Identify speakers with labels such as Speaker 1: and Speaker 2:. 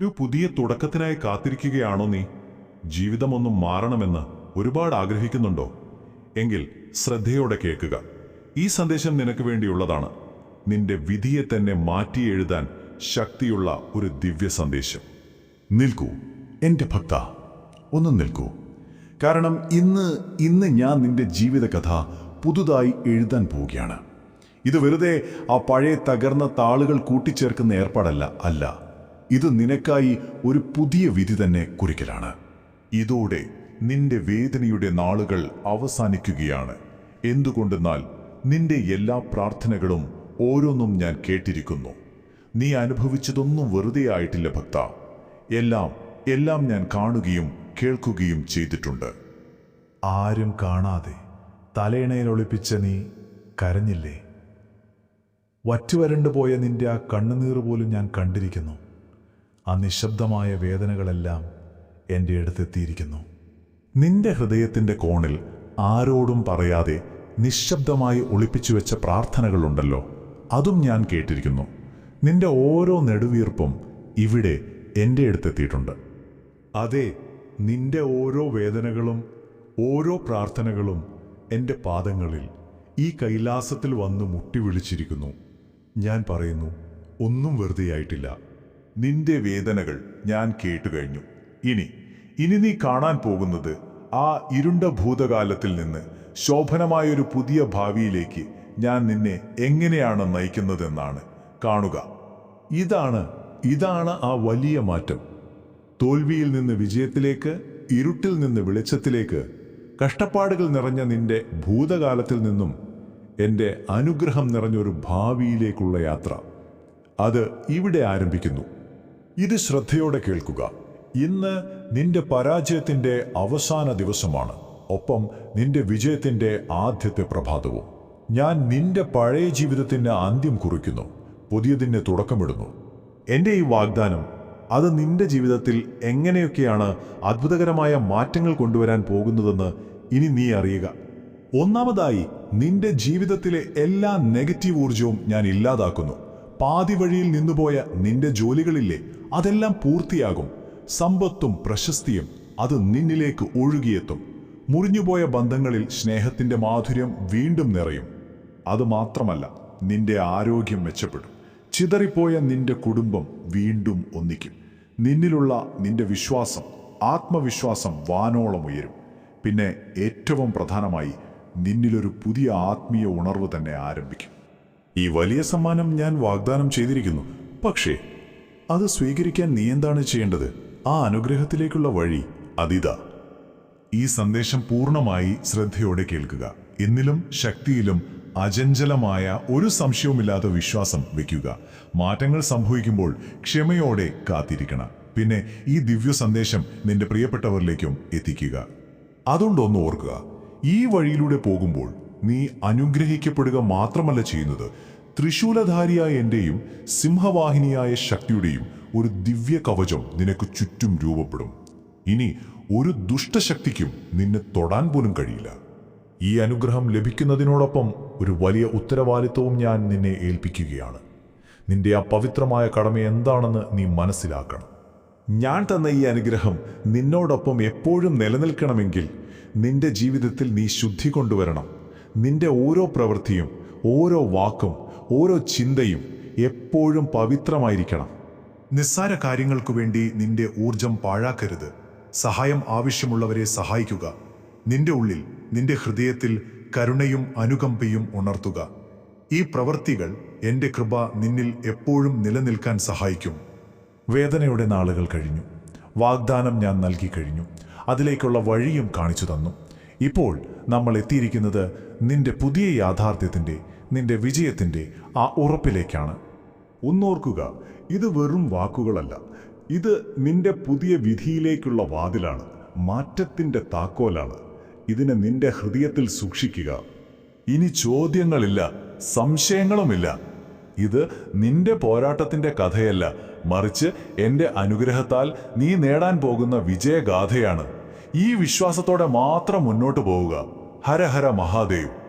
Speaker 1: ഒരു പുതിയ തുടക്കത്തിനായി കാത്തിരിക്കുകയാണോ നീ? ജീവിതമൊന്നും മാറണമെന്ന് ഒരുപാട് ആഗ്രഹിക്കുന്നുണ്ടോ? എങ്കിൽ ശ്രദ്ധയോടെ കേൾക്കുക. ഈ സന്ദേശം നിനക്ക് വേണ്ടിയുള്ളതാണ്. നിന്റെ വിധിയെ തന്നെ മാറ്റി എഴുതാൻ ശക്തിയുള്ള ഒരു ദിവ്യ സന്ദേശം.
Speaker 2: നിൽക്കൂ. എന്റെ ഭക്ത ഒന്ന് നിൽക്കൂ. കാരണം ഇന്ന് ഇന്ന് ഞാൻ നിന്റെ ജീവിതകഥ പുതുതായി എഴുതാൻ പോവുകയാണ്. ഇത് വെറുതെ ആ പഴയ തകർന്ന താളുകൾ കൂട്ടിച്ചേർക്കുന്ന ഏർപ്പാടല്ല അല്ല. ഇത് നിനക്കായി ഒരു പുതിയ വിധി തന്നെ കുറിക്കലാണ്.
Speaker 1: ഇതോടെ നിന്റെ വേദനയുടെ നാളുകൾ അവസാനിക്കുകയാണ്. എന്തുകൊണ്ടെന്നാൽ നിന്റെ എല്ലാ പ്രാർത്ഥനകളും ഓരോന്നും ഞാൻ കേട്ടിരിക്കുന്നു. നീ അനുഭവിച്ചതൊന്നും വെറുതെ ആയിട്ടില്ല ഭക്ത. എല്ലാം എല്ലാം ഞാൻ കാണുകയും കേൾക്കുകയും ചെയ്തിട്ടുണ്ട്.
Speaker 2: ആരും കാണാതെ തലയിണയിൽ ഒളിപ്പിച്ച നീ കരഞ്ഞില്ലേ? വറ്റുവരണ്ടുപോയ നിന്റെ ആ കണ്ണുനീർ പോലും ഞാൻ കണ്ടിരിക്കുന്നു. ആ നിശബ്ദമായ വേദനകളെല്ലാം എന്റെ അടുത്തെത്തിയിരിക്കുന്നു.
Speaker 1: നിന്റെ ഹൃദയത്തിന്റെ കോണിൽ ആരോടും പറയാതെ നിശബ്ദമായി ഒളിപ്പിച്ചു വെച്ച പ്രാർത്ഥനകളുണ്ടല്ലോ അതും ഞാൻ കേട്ടിരിക്കുന്നു. നിന്റെ ഓരോ നെടുവീർപ്പും ഇവിടെ എന്റെ അടുത്തെത്തിയിട്ടുണ്ട്. അതെ നിന്റെ ഓരോ വേദനകളും ഓരോ പ്രാർത്ഥനകളും എന്റെ പാദങ്ങളിൽ ഈ കൈലാസത്തിൽ വന്ന് മുട്ടി വിളിച്ചിരിക്കുന്നു. ഞാൻ പറയുന്നു ഒന്നും വെറുതെയായിട്ടില്ല. നിന്റെ വേദനകൾ ഞാൻ കേട്ടുകഴിഞ്ഞു. ഇനി ഇനി നീ കാണാൻ പോകുന്നത് ആ ഇരുണ്ട ഭൂതകാലത്തിൽ നിന്ന് ശോഭനമായൊരു പുതിയ ഭാവിയിലേക്ക് ഞാൻ നിന്നെ എങ്ങനെയാണ് നയിക്കുന്നതെന്നാണ് കാണുക. ഇതാണ് ഇതാണ് ആ വലിയ മാറ്റം. തോൽവിയിൽ നിന്ന് വിജയത്തിലേക്ക് ഇരുട്ടിൽ നിന്ന് വെളിച്ചത്തിലേക്ക് കഷ്ടപ്പാടുകൾ നിറഞ്ഞ നിന്റെ ഭൂതകാലത്തിൽ നിന്നും എന്റെ അനുഗ്രഹം നിറഞ്ഞൊരു ഭാവിയിലേക്കുള്ള യാത്ര. അത് ഇവിടെ ആരംഭിക്കുന്നു. ഇത് ശ്രദ്ധയോടെ കേൾക്കുക. ഇന്ന് നിന്റെ പരാജയത്തിന്റെ അവസാന ദിവസമാണ്. ഒപ്പം നിന്റെ വിജയത്തിന്റെ ആദ്യത്തെ പ്രഭാതവും. ഞാൻ നിന്റെ പഴയ ജീവിതത്തിന് അന്ത്യം കുറിക്കുന്നു. പുതിയതിന് തുടക്കമിടുന്നു. എന്റെ ഈ വാഗ്ദാനം അത് നിന്റെ ജീവിതത്തിൽ എങ്ങനെയൊക്കെയാണ് അത്ഭുതകരമായ മാറ്റങ്ങൾ കൊണ്ടുവരാൻ പോകുന്നതെന്ന് ഇനി നീ അറിയുക. ഒന്നാമതായി നിന്റെ ജീവിതത്തിലെ എല്ലാ നെഗറ്റീവ് ഊർജവും ഞാൻ ഇല്ലാതാക്കുന്നു. പാതി വഴിയിൽ നിന്നുപോയ നിന്റെ ജോലികളില്ലേ അതെല്ലാം പൂർത്തിയാകും. സമ്പത്തും പ്രശസ്തിയും അത് നിന്നിലേക്ക് ഒഴുകിയെത്തും. മുറിഞ്ഞുപോയ ബന്ധങ്ങളിൽ സ്നേഹത്തിന്റെ മാധുര്യം വീണ്ടും നിറയും. അതുമാത്രമല്ല നിന്റെ ആരോഗ്യം മെച്ചപ്പെടും. ചിതറിപ്പോയ നിന്റെ കുടുംബം വീണ്ടും ഒന്നിക്കും. നിന്നിലുള്ള നിന്റെ വിശ്വാസം ആത്മവിശ്വാസം വാനോളം ഉയരും. പിന്നെ ഏറ്റവും പ്രധാനമായി നിന്നിലൊരു പുതിയ ആത്മീയ ഉണർവ് തന്നെ ആരംഭിക്കും. ഈ വലിയ സമ്മാനം ഞാൻ വാഗ്ദാനം ചെയ്തിരിക്കുന്നു. പക്ഷേ അത് സ്വീകരിക്കാൻ നീ എന്താണ് ചെയ്യേണ്ടത്? ആ അനുഗ്രഹത്തിലേക്കുള്ള വഴി അതിതാ. ഈ സന്ദേശം പൂർണമായി ശ്രദ്ധയോടെ കേൾക്കുക. എന്നിലും ശക്തിയിലും അചഞ്ചലമായ ഒരു സംശയവുമില്ലാത്ത വിശ്വാസം വയ്ക്കുക. മാറ്റങ്ങൾ സംഭവിക്കുമ്പോൾ ക്ഷമയോടെ കാത്തിരിക്കണം. പിന്നെ ഈ ദിവ്യ സന്ദേശം നിന്റെ പ്രിയപ്പെട്ടവരിലേക്കും എത്തിക്കുക. അതുകൊണ്ടൊന്ന് ഓർക്കുക. ഈ വഴിയിലൂടെ പോകുമ്പോൾ നീ അനുഗ്രഹിക്കപ്പെടുക മാത്രമല്ല ചെയ്യുന്നത്. ത്രിശൂലധാരിയായ എന്റെയും സിംഹവാഹിനിയായ ശക്തിയുടെയും ഒരു ദിവ്യ കവചം നിനക്ക് ചുറ്റും രൂപപ്പെടും. ഇനി ഒരു ദുഷ്ടശക്തിക്കും നിന്നെ തൊടാൻ പോലും കഴിയില്ല. ഈ അനുഗ്രഹം ലഭിക്കുന്നതിനോടൊപ്പം ഒരു വലിയ ഉത്തരവാദിത്വവും ഞാൻ നിന്നെ ഏൽപ്പിക്കുകയാണ്. നിന്റെ ആ പവിത്രമായ കടമ എന്താണെന്ന് നീ മനസ്സിലാക്കണം. ഞാൻ തന്ന ഈ അനുഗ്രഹം നിന്നോടൊപ്പം എപ്പോഴും നിലനിൽക്കണമെങ്കിൽ നിന്റെ ജീവിതത്തിൽ നീ ശുദ്ധി കൊണ്ടുവരണം. നിന്റെ ഓരോ പ്രവൃത്തിയും ഓരോ വാക്കും ഓരോ ചിന്തയും എപ്പോഴും പവിത്രമായിരിക്കണം. നിസ്സാര കാര്യങ്ങൾക്കു വേണ്ടി നിന്റെ ഊർജം പാഴാക്കരുത്. സഹായം ആവശ്യമുള്ളവരെ സഹായിക്കുക. നിന്റെ ഉള്ളിൽ നിന്റെ ഹൃദയത്തിൽ കരുണയും അനുകമ്പയും ഉണർത്തുക. ഈ പ്രവൃത്തികൾ എന്റെ കൃപ നിന്നിൽ എപ്പോഴും നിലനിൽക്കാൻ സഹായിക്കും. വേദനയുടെ നാളുകൾ കഴിഞ്ഞു. വാഗ്ദാനം ഞാൻ നൽകി കഴിഞ്ഞു. അതിലേക്കുള്ള വഴിയും കാണിച്ചു തന്നു. ഇപ്പോൾ നമ്മൾ എത്തിയിരിക്കുന്നത് നിന്റെ പുതിയ യാഥാർത്ഥ്യത്തിന്റെ നിന്റെ വിജയത്തിന്റെ ആ ഉറപ്പിലേക്കാണ്. ഒന്നോർക്കുക ഇത് വെറും വാക്കുകളല്ല. ഇത് നിന്റെ പുതിയ വിധിയിലേക്കുള്ള വാതിലാണ് മാറ്റത്തിന്റെ താക്കോലാണ്. ഇതിനെ നിന്റെ ഹൃദയത്തിൽ സൂക്ഷിക്കുക. ഇനി ചോദ്യങ്ങളില്ല സംശയങ്ങളുമില്ല. ഇത് നിന്റെ പോരാട്ടത്തിന്റെ കഥയല്ല. മറിച്ച് എന്റെ അനുഗ്രഹത്താൽ നീ നേടാൻ പോകുന്ന വിജയഗാഥയാണ്. ഈ വിശ്വാസത്തോടെ മാത്രം മുന്നോട്ട് പോവുക. ഹരഹര ഹര മഹാദേവ്.